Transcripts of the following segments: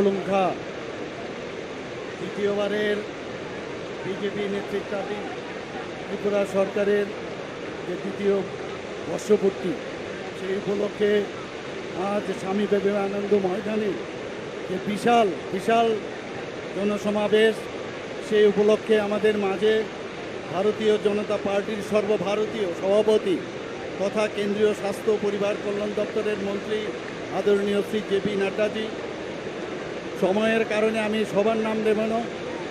মাঠলুঙ্খা দ্বিতীয়বারের বিজেপি নেতৃত্বাধীন ত্রিপুরা সরকারের যে দ্বিতীয় বর্ষপূর্তি, সেই উপলক্ষে আজ স্বামী বিবেকানন্দ ময়দানে যে বিশাল বিশাল জনসমাবেশ, সেই উপলক্ষে আমাদের মাঝে ভারতীয় জনতা পার্টির সর্বভারতীয় সভাপতি তথা কেন্দ্রীয় স্বাস্থ্য পরিবার কল্যাণ দপ্তরের মন্ত্রী আদরণীয় শ্রী জেপি নাড্ডাজি সময়ের কারণে আমি সবার নাম নেব না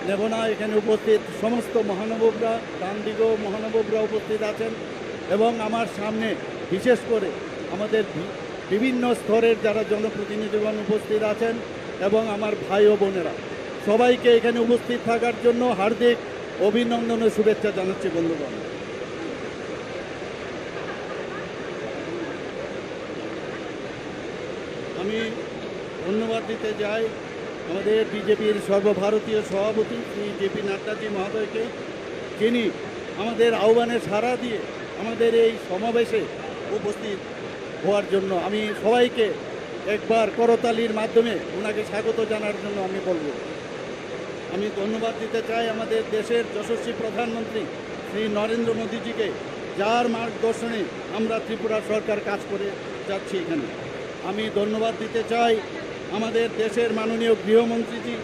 নেব না। এখানে উপস্থিত সমস্ত মহানবকরা ডান দিকেও মহানবকরা উপস্থিত আছেন এবং আমার সামনে বিশেষ করে আমাদের বিভিন্ন স্তরের যারা জনপ্রতিনিধিগণ উপস্থিত আছেন এবং আমার ভাই ও বোনেরা। সবাইকে এখানে উপস্থিত থাকার জন্য হার্দিক অভিনন্দন ও শুভেচ্ছা জানাচ্ছি, বন্ধুগণ। আমি ধন্যবাদ দিতে যাই আমাদের বিজেপির সর্বভারতীয় সভাপতি শ্রী জেপি নাড্ডাজি মহোদয়কে, যিনি আমাদের আহ্বানে সাড়া দিয়ে আমাদের এই সমাবেশে উপস্থিত হওয়ার জন্য আমি সবাইকে একবার করতালির মাধ্যমে ওনাকে স্বাগত জানার জন্য আমি বলব। আমি ধন্যবাদ দিতে চাই আমাদের দেশের যশস্বী প্রধানমন্ত্রী শ্রী নরেন্দ্র মোদীজিকে, যার মার্গদর্শনে আমরা ত্রিপুরা সরকার কাজ করে যাচ্ছি এখানে। আমি ধন্যবাদ দিতে চাই আমাদের দেশের মাননীয় গৃহমন্ত্রীজি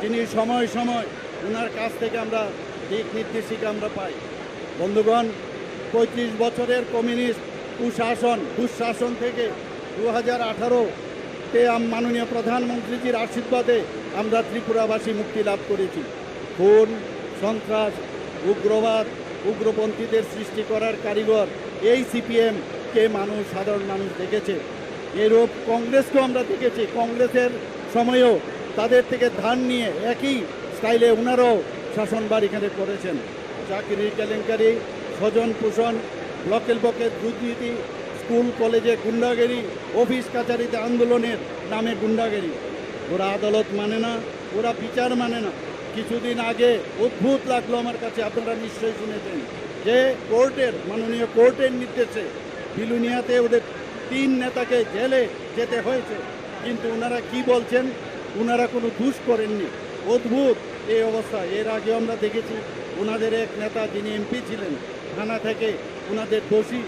যিনি সময় সময় ওনার কাছ থেকে আমরা দিক নির্দেশিকা আমরা পাই। বন্ধুগণ, পঁয়ত্রিশ বছরের কমিউনিস্ট কুশাসন, দুঃশাসন থেকে দু হাজার আঠারোতে মাননীয় প্রধানমন্ত্রীজির আশীর্বাদে আমরা ত্রিপুরাবাসী মুক্তি লাভ করেছি। খুন, সন্ত্রাস, উগ্রবাদ, উগ্রপন্থীদের সৃষ্টি করার কারিগর এই সিপিএম কে মানুষ, সাধারণ মানুষ দেখেছে। এরূপ কংগ্রেসকেও আমরা দেখেছি। কংগ্রেসের সময়েও তাদের থেকে ধান নিয়ে একই স্টাইলে ওনারাও শাসনবার এখানে করেছেন। চাকরি, কেলেঙ্কারি, স্বজন পোষণ, ব্লকের ব্লকের দুর্নীতি, স্কুল, কলেজে গুন্ডাগিরি, অফিস কাছারিতে আন্দোলনের নামে গুন্ডাগিরি। ওরা আদালত মানে না, ওরা বিচার মানে না। কিছুদিন আগে অদ্ভুত লাগল আমার কাছে, আপনারা নিশ্চয়ই শুনেছেন যে কোর্টের, মাননীয় কোর্টের নির্দেশে বিলুনিয়াতে ওদের তিন নেতাকে জেলে যেতে হয়েছে। কিন্তু ওনারা কি বলছেন? ওনারা কোনো দোষ করেননি। অদ্ভুত এই অবস্থা। এর আগে আমরা দেখেছি ওনাদের এক নেতা যিনি এমপি ছিলেন, থানা থেকে ওনাদের দোষী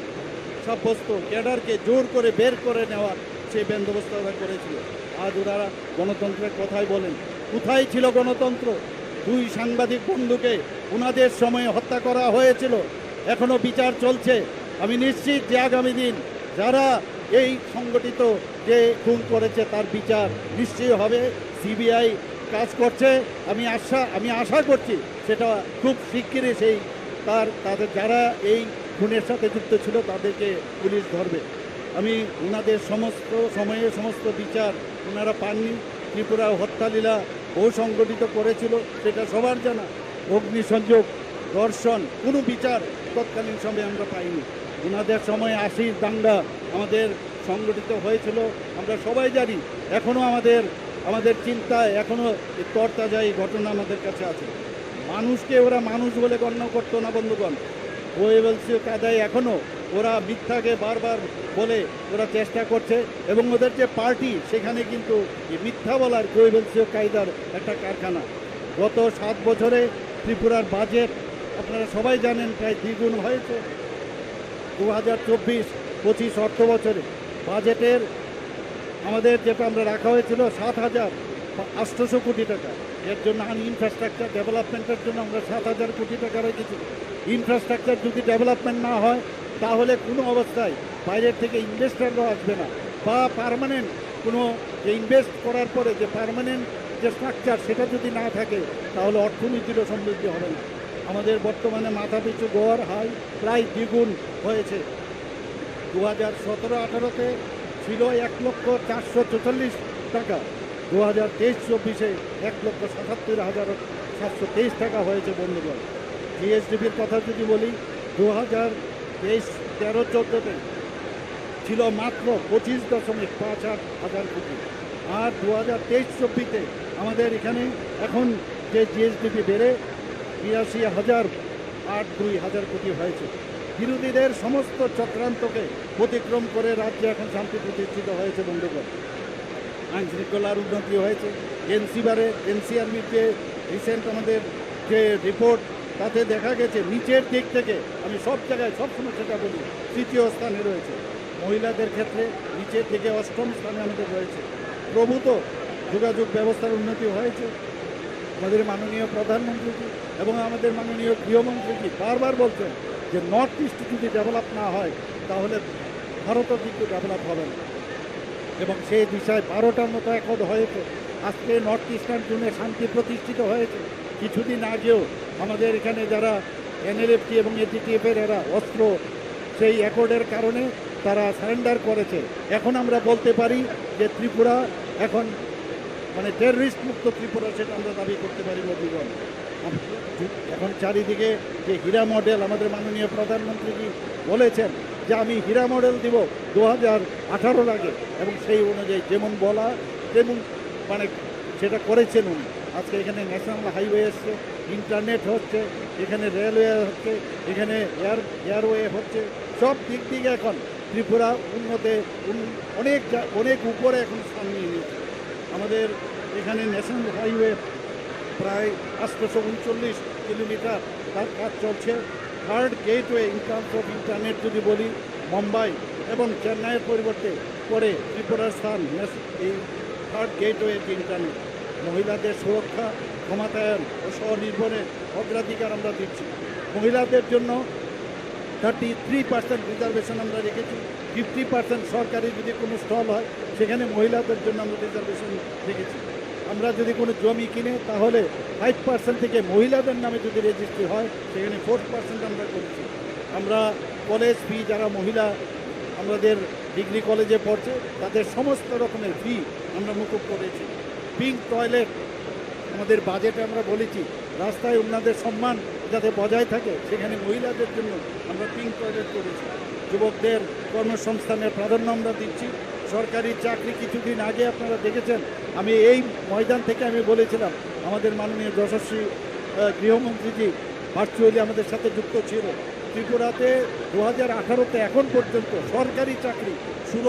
সাব্যস্ত ক্যাডারকে জোর করে বের করে নেওয়ার সেই বন্দোবস্ত ওরা করেছিল। আজ ওনারা গণতন্ত্রের কথাই বলেন। কোথায় ছিল গণতন্ত্র? দুই সাংবাদিক বন্ধুকে ওনাদের সময়ে হত্যা করা হয়েছিল। এখনও বিচার চলছে। আমি নিশ্চিত যে আগামী দিন যারা এই সংগঠিত যে খুন করেছে তার বিচার নিশ্চয়ই হবে। সিবিআই কাজ করছে। আমি আশা আমি আশা করছি সেটা খুব শিগগিরই সেই তার, তাদের যারা এই খুনের সাথে যুক্ত ছিল তাদেরকে পুলিশ ধরবে। আমি ওনাদের সমস্ত সময়ে সমস্ত বিচার ওনারা পাননি। ত্রিপুরা হত্যালীলা বহু সংগঠিত করেছিল, সেটা সবার জানা। অগ্নিসংযোগ, দর্শন, কোনো বিচার তৎকালীন সময়ে আমরা পাইনি। ওনাদের সময় আশির দাঙ্গা আমাদের সংগঠিত হয়েছিল, আমরা সবাই জানি এখনও আমাদের আমাদের চিন্তায় এখনও তরতাজা এই ঘটনা আমাদের কাছে আছে। মানুষকে ওরা মানুষ বলে গণ্য করতো না, বন্ধুগণ। ওয়েবলসীয় কাদায় এখনও ওরা মিথ্যাকে বারবার বলে ওরা চেষ্টা করছে এবং ওদের যে পার্টি, সেখানে কিন্তু মিথ্যা বলার কোয়েবলসীয় কায়দার একটা কারখানা। গত সাত বছরে ত্রিপুরার বাজেট আপনারা সবাই জানেন, প্রায় দ্বিগুণ হয়েছে। দু হাজার চব্বিশ পঁচিশ অর্থ বছরে বাজেটের আমাদের যেটা আমরা রাখা হয়েছিল সাত হাজার আটশোশো কোটি টাকা। এর জন্য আন ইনফ্রাস্ট্রাকচার ডেভেলপমেন্টের জন্য আমরা সাত হাজার কোটি টাকা রেখেছি। ইনফ্রাস্ট্রাকচার যদি ডেভেলপমেন্ট না হয়, তাহলে কোনো অবস্থায় বাইরের থেকে ইনভেস্টাররাও আসবে না। বা পার্মানেন্ট কোনো যে ইনভেস্ট করার পরে যে পার্মানেন্ট যে স্ট্রাকচার সেটা যদি না থাকে, তাহলে অর্থনীতিরও সমৃদ্ধি হবে না। আমাদের বর্তমানে মাথাপিছু গড় হাই প্রায় দ্বিগুণ হয়েছে। দু হাজার সতেরো আঠারোতে ছিল এক লক্ষ চারশো চৌচল্লিশ টাকা। দু হাজার তেইশ চব্বিশে এক লক্ষ সাতাত্তর হাজার সাতশো তেইশ টাকা হয়েছে বন্ধুগণ। জিএসডিপির কথা যদি বলি দু হাজার তেইশ তেরো চোদ্দোতে ছিল মাত্র পঁচিশ দশমিক পাঁচ আট হাজার কোটি। আর দু হাজার তেইশ চব্বিশে আমাদের এখানে এখন যে জিএসডিপি বেড়ে বিরাশি হাজার আট দুই হাজার কোটি হয়েছে। বিরোধীদের সমস্ত চক্রান্তকে অতিক্রম করে রাজ্যে এখন শান্তি প্রতিষ্ঠিত হয়েছে বন্ধুগণ। আইন শৃঙ্খলার উন্নতি হয়েছে। এনসিবারে এনসিআরবিতে রিসেন্ট আমাদের যে রিপোর্ট, তাতে দেখা গেছে নিচের দিক থেকে, আমি সব জায়গায় সবসময় সেটা বলি, তৃতীয় স্থানে রয়েছে। মহিলাদের ক্ষেত্রে নিচের থেকে অষ্টম স্থানে আমাদের রয়েছে। প্রভূত যোগাযোগ ব্যবস্থার উন্নতি হয়েছে। আমাদের মাননীয় প্রধানমন্ত্রীজি এবং আমাদের মাননীয় গৃহমন্ত্রীজি বারবার বলছেন যে নর্থ ইস্ট যদি ডেভেলপ না হয়, তাহলে ভারতও কিন্তু ডেভেলপ হবে না। এবং সেই বিষয়ে বারোটার মতো একদ হয়েছে। আজকে নর্থ ইস্টার্ন জোনে শান্তি প্রতিষ্ঠিত হয়েছে। কিছুদিন আগেও আমাদের এখানে যারা এনএলএফটি এবং এটিটিএফের এরা অস্ত্র সেই অ্যাকর্ডের কারণে তারা সারেন্ডার করেছে। এখন আমরা বলতে পারি যে ত্রিপুরা এখন মানে টেররিস্ট মুক্ত ত্রিপুরা সেটা আমরা দাবি করতে পারি আম- এখন চারিদিকে যে হীরা মডেল আমাদের মাননীয় প্রধানমন্ত্রীজি বলেছেন যে আমি হীরা মডেল দিব দু হাজার আঠারোর আগে এবং সেই অনুযায়ী যেমন বলা, তেমন মানে সেটা করেছেন উনি। আজকে এখানে ন্যাশনাল হাইওয়ে এসছে ইন্টারনেট হচ্ছে, এখানে রেলওয়ে হচ্ছে, এখানে এয়ার এয়ারওয়ে হচ্ছে, সব দিক থেকে এখন ত্রিপুরা উন্নতে অনেক অনেক উপরে এখন নিয়েছে আমাদের এখানে ন্যাশনাল হাইওয়ে প্রায় আটশোশো উনচল্লিশ কিলোমিটার তার কাজ চলছে। Third gateway in terms of internet যদি বলি, মুম্বাই এবং চেন্নাইয়ের পরিবর্তে পরে ত্রিপুরার স্থান এই থার্ড গেটওয়ে ইন্টারনেট মহিলাদের সুরক্ষা, ক্ষমতায়ন ও স্বনির্ভরের অগ্রাধিকার আমরা দিচ্ছি। মহিলাদের জন্য থার্টি থ্রি পার্সেন্ট রিজার্ভেশন আমরা রেখেছি। ফিফটি পার্সেন্ট সরকারি যদি কোনো স্টল হয়, সেখানে মহিলাদের জন্য আমরা রিজার্ভেশন রেখেছি। আমরা যদি কোনো জমি কিনে, তাহলে ফাইভ পার্সেন্ট থেকে মহিলাদের নামে যদি রেজিস্ট্রি হয়, সেখানে ফোর পার্সেন্ট আমরা করেছি। আমরা কলেজ ফি যারা মহিলা আমাদের ডিগ্রি কলেজে পড়ছে, তাদের সমস্ত রকমের ফি আমরা মুকুব করেছি। পিঙ্ক টয়লেট আমাদের বাজেটে আমরা বলেছি, রাস্তায় ওনাদের সম্মান যাতে বজায় থাকে, সেখানে মহিলাদের জন্য আমরা পিঙ্ক টয়লেট করেছি। যুবকদের কর্মসংস্থানের প্রাধান্য আমরা দিচ্ছি। সরকারি চাকরি কিছুদিন আগে আপনারা দেখেছেন, আমি এই ময়দান থেকে আমি বলেছিলাম, আমাদের মাননীয় যশস্বী গৃহমন্ত্রীজি ভার্চুয়ালি আমাদের সাথে যুক্ত ছিল। ত্রিপুরাতে দু হাজার আঠারোতে এখন পর্যন্ত সরকারি চাকরি শুরু